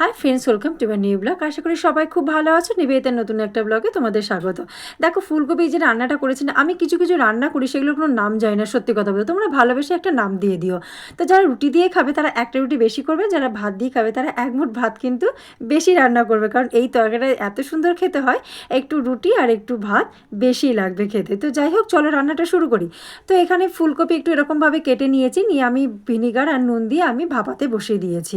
Hi friends welcome to my new blog আশা করি সবাই খুব ভালো আছো। নিবেদিতার নতুন একটা ব্লগে তোমাদের স্বাগত। দেখো, ফুলকপি যে রান্নাটা করেছেন, আমি কিছু কিছু রান্না করি, সেগুলোর কোনো নাম যায় না, সত্যি কথা বলতে। তোমরা ভালোবেসে একটা নাম দিয়ে দিও। তো যারা রুটি দিয়ে খাবে, তারা একটা রুটি বেশি করবে, যারা ভাত দিয়ে খাবে, তারা এক মুঠ ভাত কিন্তু বেশি রান্না করবে। কারণ এই তরকারিটা এত সুন্দর খেতে হয়, একটু রুটি আর একটু ভাত বেশি লাগবে খেতে। তো যাই হোক, চলো রান্নাটা শুরু করি। তো এখানে ফুলকপি একটু এরকমভাবে কেটে নিয়েছি, নিয়ে আমি ভিনিগার আর নুন দিয়ে আমি ভাপাতে বসিয়ে দিয়েছি।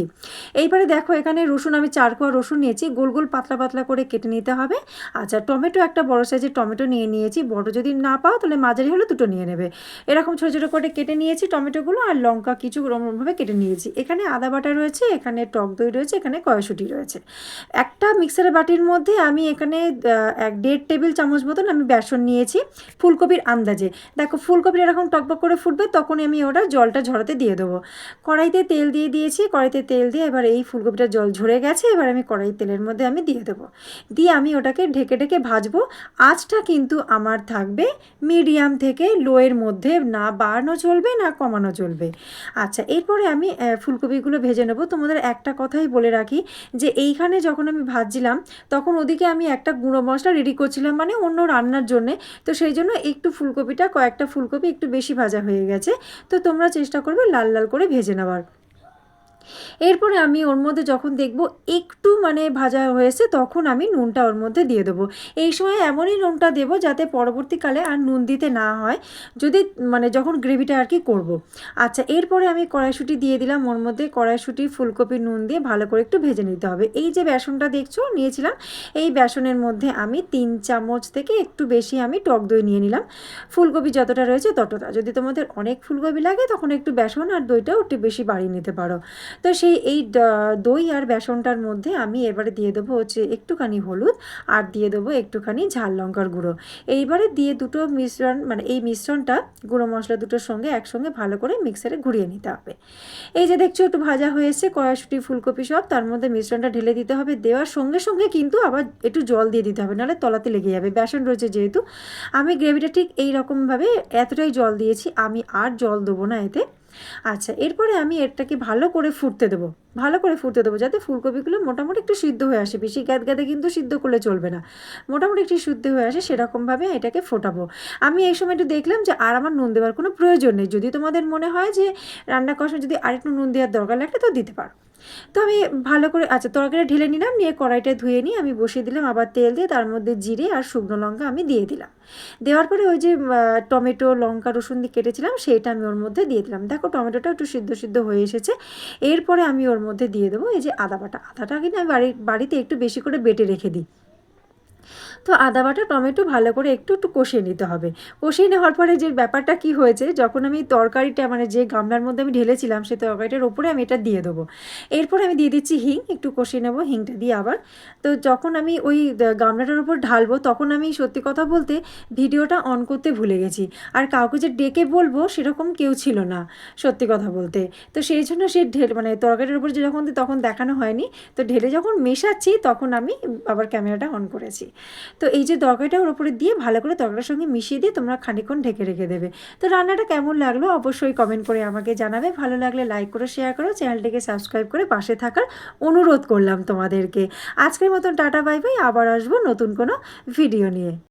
এইবারে দেখো, এখানে রসুন, আমি চার কোয়া রসুন নিয়েছি। গোল গোল, পাতলা পাতলা করে কেটে নিতে হবে। আচ্ছা টমেটো একটা বড় সাইজের টমেটো নিয়ে নিয়েছি। বড় যদি না পাও, তাহলে মাঝারি হলে দুটো নিয়ে নেবে। এরকম ছোটো ছোটো করে কেটে নিয়েছি টমেটোগুলো আর লঙ্কা কিছু ওরকমভাবে কেটে নিয়েছি। এখানে আদা বাটা রয়েছে, এখানে টক দই রয়েছে, এখানে কয়শুটি রয়েছে। একটা মিক্সারের বাটির মধ্যে আমি এখানে এক দেড় টেবিল চামচ মতন আমি বেসন নিয়েছি ফুলকপির আন্দাজে। দেখো, ফুলকপির এরকম টকবক করে ফুটবে, তখনই আমি ওটা জলটা ঝরাতে দিয়ে দেবো। কড়াইতে তেল দিয়ে দিয়েছি, কড়াইতে তেল দিয়ে এবার এই ফুলকপিটা জল ঝরে গেছে, এবার আমি কড়াই তেলের মধ্যে আমি দিয়ে দেবো। দিয়ে আমি ওটাকে ঢেকে ঢেকে ভাজবো। আঁচটা কিন্তু আমার থাকবে মিডিয়াম থেকে লোয়ের মধ্যে, না বাড়ানো চলবে, না কমানো চলবে। আচ্ছা এরপরে আমি ফুলকপিগুলো ভেজে নেব। তোমাদের একটা কথাই বলে রাখি যে, এইখানে যখন আমি ভাজছিলাম, তখন ওদিকে আমি একটা গুঁড়ো মশলা রেডি করছিলাম মানে অন্য রান্নার জন্যে। তো সেই জন্য একটু ফুলকপিটা, কয়েকটা ফুলকপি একটু বেশি ভাজা হয়ে গেছে। তো তোমরা চেষ্টা করবে লাল লাল করে ভেজে নেওয়ার। এরপরে আমি ওর মধ্যে যখন দেখব একটু মানে ভাজা হয়েছে, তখন আমি নুনটা ওর মধ্যে দিয়ে দেবো। এই সময় এমনই নুনটা দেবো যাতে পরবর্তীকালে আর নুন দিতে না হয়, যদি মানে যখন গ্রেভিটা আর কি করব। আচ্ছা এরপরে আমি কড়াইশুঁটি দিয়ে দিলাম ওর মধ্যে কড়াইশুঁটি, ফুলকপি, নুন দিয়ে ভালো করে একটু ভেজে নিতে হবে। এই যে বেসনটা দেখছ, নিয়েছিলাম, এই বেসনের মধ্যে আমি তিন চামচ থেকে একটু বেশি আমি টক দই নিয়ে নিলাম। ফুলকপি যতটা রয়েছে ততটা। যদি তোমাদের অনেক ফুলকপি লাগে, তখন একটু বেসন আর দইটাও একটু বেশি বাড়িয়ে নিতে পারো। তো সেই এই দই আর বেসনটার মধ্যে আমি এবারে দিয়ে দেবো হচ্ছে একটুখানি হলুদ আর দিয়ে দেবো একটুখানি ঝাল লঙ্কার গুঁড়ো। এইবারে দিয়ে দুটো মিশ্রণ মানে এই মিশ্রণটা, গুঁড়ো মশলা দুটোর সঙ্গে একসঙ্গে ভালো করে মিক্সারে ঘুরিয়ে নিতে হবে। এই যে দেখছ একটু ভাজা হয়েছে কড়াইশুঁটি, ফুলকপি সব, তার মধ্যে মিশ্রণটা ঢেলে দিতে হবে। দেওয়ার সঙ্গে সঙ্গে কিন্তু আবার একটু জল দিয়ে দিতে হবে, নাহলে তলাতে লেগে যাবে। বেসন রয়েছে যেহেতু। আমি গ্রেভিটা ঠিক এই রকমভাবে এতটাই জল দিয়েছি, আমি আর জল দেবো না এতে। আচ্ছা এরপরে আমি এরটাকে ভালো করে ফুটতে দেবো। ভালো করে ফুটতে দেবো যাতে ফুলকপিগুলো মোটামুটি একটু সিদ্ধ হয়ে আসে। বেশি গ্যাদ গ্যাদে কিন্তু সিদ্ধ করলে চলবে না। মোটামুটি একটু সিদ্ধ হয়ে আসে, সেরকমভাবে এটাকে ফোটাবো। আমি এই সময় একটু দেখলাম যে আর আমার নুন দেওয়ার কোনো প্রয়োজন নেই। যদি তোমাদের মনে হয় যে রান্না করার সময় যদি আরেকটু নুন দেওয়ার দরকার লাগে তো দিতে পারো। তো আমি ভালো করে আচ্ছা তরকারি ঢেলে নিলাম, নিয়ে কড়াইটা ধুয়ে নিয়ে আমি বসিয়ে দিলাম, আবার তেল দিয়ে তার মধ্যে জিরে আর শুকনো লঙ্কা আমি দিয়ে দিলাম। দেওয়ার পরে ওই যে টমেটো, লঙ্কা, রসুন দিয়ে কেটেছিলাম, সেইটা আমি ওর মধ্যে দিয়ে দিলাম। দেখো টমেটোটা একটু সিদ্ধ সিদ্ধ হয়ে এসেছে। এরপরে আমি ওর মধ্যে দিয়ে দেবো এই যে আদা বাটা। আদাটা কিন্তু আমি বাড়ি, বাড়িতে একটু বেশি করে বেটে রেখে দিই। তো আদা বাটা, টমেটো ভালো করে একটু একটু কষিয়ে নিতে হবে। কষিয়ে নেওয়ার পরে যে ব্যাপারটা কি হয়েছে, যখন আমি তরকারিটা মানে যে গামলার মধ্যে আমি ঢেলেছিলাম সেই তরকারিটার ওপরে আমি এটা দিয়ে দেবো। এরপর আমি দিয়ে দিচ্ছি হিং, একটু কষিয়ে নেব হিংটা দিয়ে আবার। তো যখন আমি ওই গামলাটার উপর ঢালবো, তখন আমি সত্যি কথা বলতে ভিডিওটা অন করতে ভুলে গেছি। আর কাউকে যে ডেকে বলব, সেরকম কেউ ছিল না, সত্যি কথা বলতে। তো সেই জন্য সে ঢেল মানে তরকারির উপর যে যখন, তখন দেখানো হয়নি। তো ঢেলে যখন মেশাচ্ছি, তখন আমি আবার ক্যামেরাটা অন করেছি। তো এই যে তরকারিটা ওর উপরে দিয়ে ভালো করে তরকারির সঙ্গে মিশিয়ে দিয়ে তোমরা খানিকক্ষণ ঢেকে রেখে দেবে। তো রান্নাটা কেমন লাগল অবশ্যই কমেন্ট করে আমাকে জানাবে। ভালো লাগলে লাইক করে শেয়ার করো চ্যানেলটিকে সাবস্ক্রাইব করে পাশে থাকার অনুরোধ করলাম তোমাদেরকে। আজকের মতন টাটা বাই বাই আবার আসব নতুন কোনো ভিডিও নিয়ে।